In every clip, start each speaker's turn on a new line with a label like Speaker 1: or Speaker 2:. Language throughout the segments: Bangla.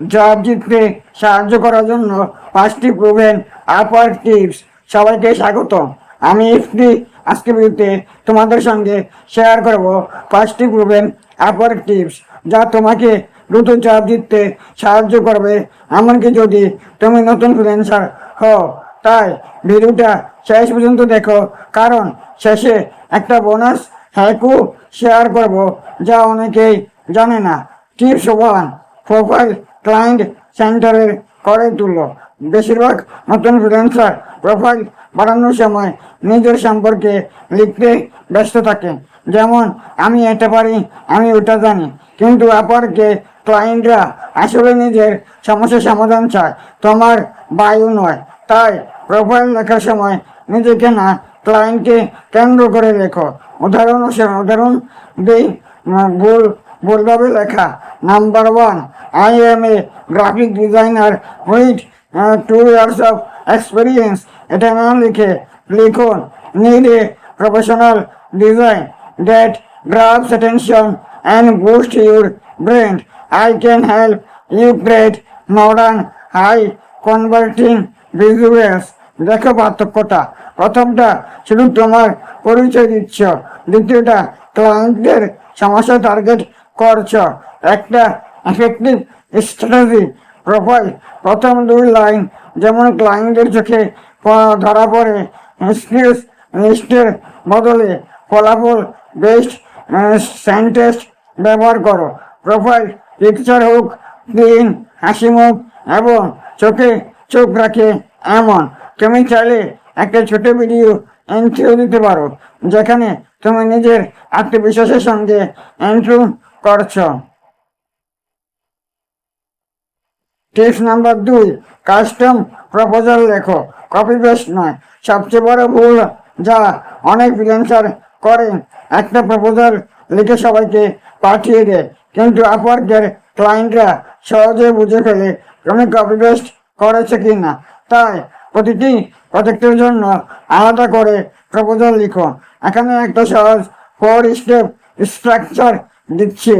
Speaker 1: জব জিততে সাহায্য করার জন্য পাঁচটি প্রুভেন আপার টিপস সবাইকে স্বাগত আমি ইফতি আজকে ভিডিওতে তোমাদের সঙ্গে শেয়ার করব পাঁচটি প্রুভেন আপার টিপস যা তোমাকে দ্রুত জব জিততে সাহায্য করবে। এমনকি যদি তুমি নতুন ফ্রিল্যান্সার হও, তাই ভিডিওটা শেষ পর্যন্ত দেখো। কারণ শেষে একটা বোনাস হ্যাকু শেয়ার করব যা অনেকেই জানে না। টিপস ওয়ান প্রোফাইল ক্লায়েন্ট সেন্টারের করে তুলো। বেশিরভাগ নতুন ফ্রিল্যান্সার প্রোফাইল বাড়ানোর সময় নিজের সম্পর্কে লিখতে ব্যস্ত থাকে। যেমন, আমি এটা পারি, আমি ওটা জানি। কিন্তু অপরকে ক্লায়েন্টরা আসলে নিজের সমস্যার সমাধান চায়। তোমার বায়ু নয়। তাই প্রোফাইল লেখার সময় নিজেকে না, ক্লায়েন্টকে কেন্দ্র করে লেখো। উদাহরণ উদাহরণ দিই ভুল ভুলভাবে লেখা। Number one I am a graphic designer with two years of experience এটা না লিখে লিখুন। Need a professional design that grabs attention and boost your brain. I can help you create modern, high converting visuals. দেখো পার্থক্যটা। প্রথমটা শুধু তোমার পরিচয় দিচ্ছ। দ্বিতীয়টা ক্লায়েন্টদের সমস্যা টার্গেট করছ। একটা এফেক্টিভ স্ট্র্যাটেজি প্রোফাইল প্রথম দুই লাইন যেমন ক্লায়েন্টের চোখে ধরা পড়ে স্কিলস লিস্টের বদলে ফলাফল বেস্ট সেন্টেন্স ব্যবহার করো। প্রোফাইল পিকচার হোক ক্লিন হাসি মুখ এবং চোখে চোখ রাখে এমন। তুমি চাইলে একটা ছোট ভিডিও এন্ট্রিও দিতে পারো, যেখানে তুমি নিজের আত্মবিশ্বাসের সঙ্গে এন্ট্রি করছ? টিপস নাম্বার দুই, কাস্টম প্রপোজাল লেখো। কপি পেস্ট নয়। সবচেয়ে বড় ভুল যা অনেক ফ্রিল্যান্সার করে, একটা প্রপোজাল লিখে সবাইকে পাঠিয়ে দেয়। কিন্তু আপওয়ার্কের ক্লায়েন্টরা সহজে বুঝে ফেলে তুমি কপি পেস্ট করেছে কি না তাই প্রতিটি প্রজেক্টের জন্য আলাদা করে প্রপোজাল লিখো। এখানে একটা সহজ ফোর স্টেপ স্ট্রাকচার দিচ্ছি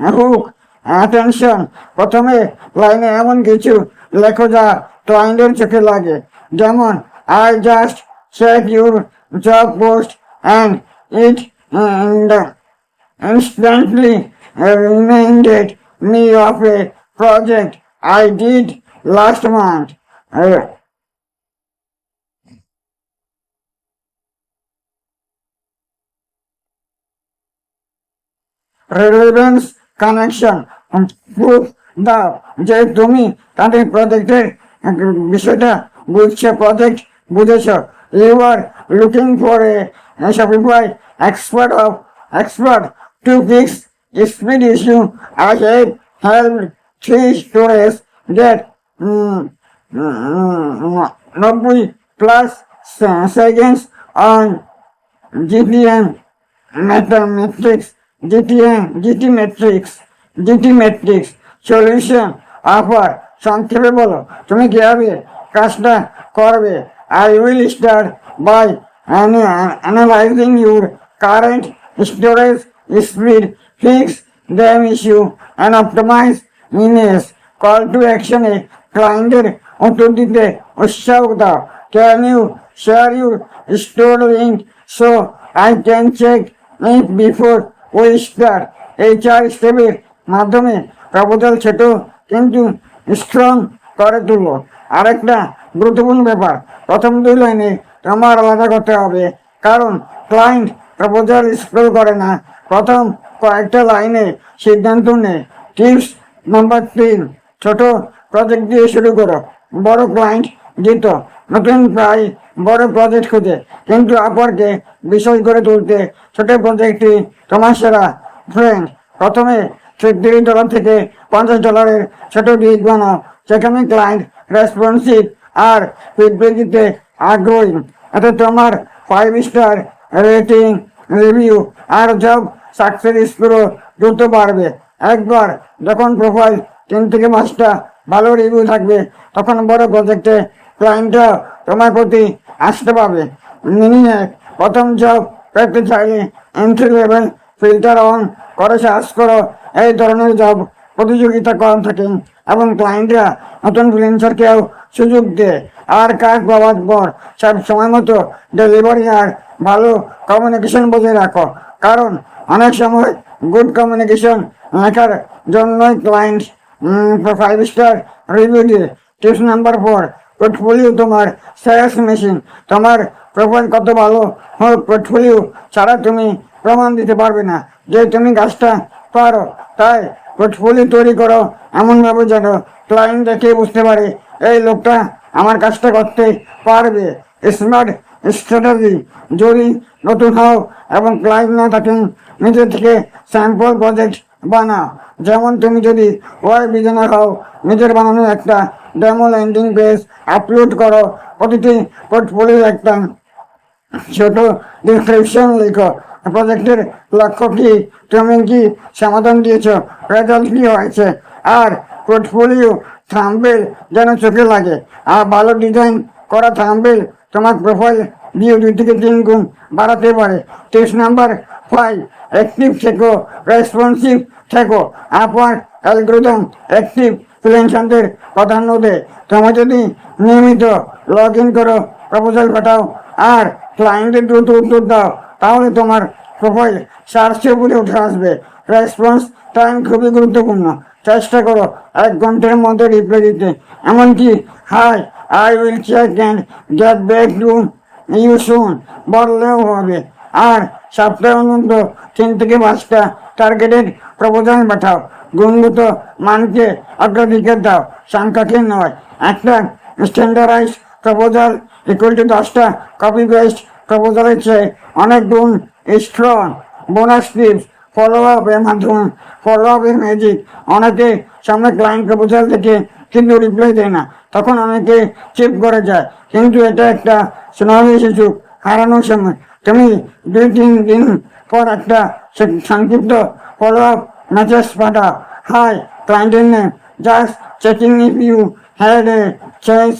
Speaker 1: হুক অ্যাটেনশন প্রথমে লাইনে এমন কিছু লেখো যা ক্লায়েন্টের চোখে লাগে যেমন I just check your job post and it instantly reminded me of a project I did last month. Uh, relevance connection proof দাও যে তুমি তাদের প্রজেক্টের বিষয়টা বুঝছ প্রজেক্ট বুঝেছ you are looking for a Shopify expert of expert to fix speed issue I have help three storage get নব্বই plus seconds on GTM mathematics, GTM, GT matrix, GT matrix, solution, offer, সংক্ষেপে বলো তুমি কীভাবে কাজটা করবে? I will start by analysing your current storage speed fix them issue and optimise means call to অ্যাকশনে ক্লায়েন্টের উত্তর দিতে উৎসাহ দাও। Can you share your store link so I can check it before we start এই চার স্টেপের মাধ্যমে প্রপোজাল ছোট কিন্তু স্ট্রং করে তুলবো আরেকটা গুরুত্বপূর্ণ ব্যাপার, প্রথম দুই লাইনে তোমার আলাদা করতে হবে, কারণ ক্লায়েন্ট প্রপোজাল স্ক্রল করে না। প্রথম কয়েকটা লাইনে সিদ্ধান্ত নেয় টিপস নাম্বার তিন, ছোট প্রজেক্ট দিয়ে শুরু করো। বড় ক্লায়েন্ট দিত নতুন প্রায় বড় প্রজেক্ট খুঁজে। কিন্তু আপরকে বিশেষ করে তুলতে, ছোট প্রজেক্টটি তোমার সেরা। ফ্রেন্ড প্রথমে তিরিশ ডলার থেকে পঞ্চাশ ডলারের ছোট ডিল বানাও। সেখানে ক্লায়েন্ট রেসপন্সিভ আর ফিডব্যাক দিতে আগ্রহী। এতে তোমার ফাইভ স্টার রেটিং রিভিউ আর জব সাকসেস স্কোরও দ্রুত বাড়বে। একবার যখন প্রোফাইল তিন থেকে পাঁচটা ভালো রিভিউ থাকবে, তখন বড় প্রজেক্টে ক্লায়েন্টরা তোমার প্রতি আসতে মিনিয়ে প্রথম জব পেতে চাইলে এন্ট্রি লেভেল ফিল্টার অন করে সার্চ করো। এই ধরনের জব প্রতিযোগিতা করা থাকে এবং ক্লায়েন্টরা নতুন ফ্রিল্যান্সারকেও সুযোগ দেয়। আর কাজ পাওয়ার পর সব সময় মতো ডেলিভারি আর ভালো কমিউনিকেশন বজায় রাখো। কারণ অনেক সময় গুড কমিউনিকেশন লেখার জন্যই ক্লায়েন্ট ফাইভ স্টার রিভিউ দিয়ে। টিপস নাম্বার ফোর পোর্টফোলিও তোমার সেলস মেশিন তোমার প্রোফাইল কত ভালো হোক পোর্টফোলিও ছাড়া তুমি প্রমাণ দিতে পারবে না। যে তুমি কাজটা পারো, তাই পোর্টফোলিও তৈরি করো এমনভাবে যেন ক্লায়েন্ট দেখে বুঝতে পারে, এই লোকটা আমার কাজটা করতে পারবে। স্মার্ট স্ট্র্যাটেজি যদি নতুন হও এবং ক্লায়েন্ট না থাকেন নিজে থেকে স্যাম্পল প্রজেক্ট বানাও। যেমন তুমি যদি ওয়াই বিজনার হও, নিজের বানানো একটা ডেমো ল্যান্ডিং পেজ আপলোড করো প্রতিটি পোর্টফোলিও একটা ছোট ডিসক্রিপশন লিখো। প্রজেক্টের লক্ষ্য কি? তুমি কি সমাধান দিয়েছ? রেজাল্ট কি হয়েছে? আর পোর্টফোলিও থাম্বেল যেন চোখে লাগে। আর ভালো ডিজাইন করা থাম্বেল তোমার প্রোফাইল দিয়ে দুই থেকে তিন গুণ বাড়াতে পারে। টিপস নাম্বার ফাইভ অ্যাক্টিভ থেকো রেসপন্সিভ থেকো। আপনার অ্যালগোরিদম অ্যাক্টিভ ফ্রিল্যান্সারদের প্রাধান্য দেয় তুমি যদি নিয়মিত লগ ইন করো প্রপোজাল পাঠাও আর ক্লায়েন্টের দ্রুত উত্তর দাও, তাহলে তোমার প্রোফাইল সার্চে উপরে উঠে আসবে। রেসপন্স টাইম খুবই গুরুত্বপূর্ণ। চেষ্টা করো এক ঘণ্টার মধ্যে রিপ্লাই দিতে। এমনকি hi I will check and get back to you soon বললেও হবে। আর সপ্তাহে অনন্ত তিন থেকে পাঁচটা টার্গেটেড প্রপোজাল পাঠাও। গুণগত মানকে অগ্রাধিকার দাও। সংখ্যাকে নয়। একটা স্ট্যান্ডার্ডাইজ প্রপোজাল ইকুয়াল টু দশটা কপি পেস্ট প্রপোজালের চেয়ে অনেক গুণ স্ট্রং বোনাস টিপস ফলো আপের মাধ্যমে ফলো আপের ম্যাজিক অনেকে সামনে ক্লায়েন্ট প্রপোজাল থেকে কিন্তু রিপ্লাই দেয় না। তখন অনেকে চিপ করে যায়। কিন্তু এটা একটা সোনালি শিশু হারানোর সময়। তুমি দুই তিন দিন পর একটা সংক্ষিপ্ত follow up মেসেজ পাঠাও হাই ক্লায়েন্টের name just checking if you had a change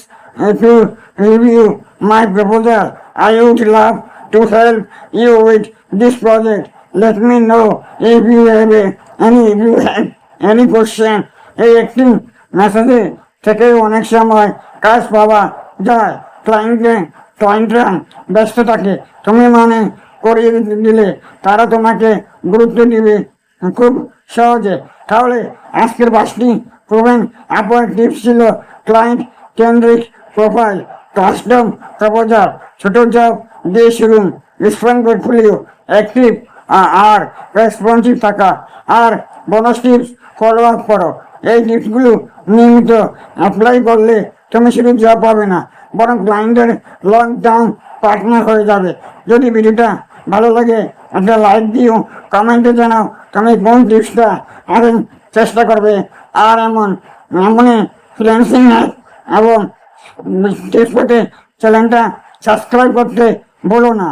Speaker 1: to review my proposal. I would love to help you with this project. Let me know if you have a- any if you have any question. এই একটি মেসেজে থেকে অনেক সময় কাজ পাওয়া যায় ক্লায়েন্টকে ক্লায়েন্টরা ব্যস্ত থাকে তুমি মানে করিয়ে দিতে দিলে তারা তোমাকে গুরুত্ব দিবে খুব সহজে। তাহলে আজকের পাঁচটি প্রবলেম আপনার টিপস ছিল ক্লায়েন্ট কেন্দ্রিক প্রোফাইল কাস্টম প্রপোজাল ছোট জব দিয়ে শুরুন রেসপন্ড পোর্টফোলিও অ্যাক্টিভ আর রেসপন্সিভ থাকা। আর বোনাস টিপস ফলো আপ করো। এই টিপসগুলো নিয়মিত অ্যাপ্লাই করলে তুমি শুধু জব পাবে না, বরং ক্লায়েন্টের লং টার্ম পার্টনার হয়ে যাবে। যদি ভিডিওটা ভালো লাগে, একটা লাইক দিও কমেন্টে জানাও, তুমি কোন টিপসটা এখন চেষ্টা করবে। আর এমন এমনই ফ্রিল্যান্সিং এবং টিপসপটে চ্যানেলটা সাবস্ক্রাইব করতে বলো না।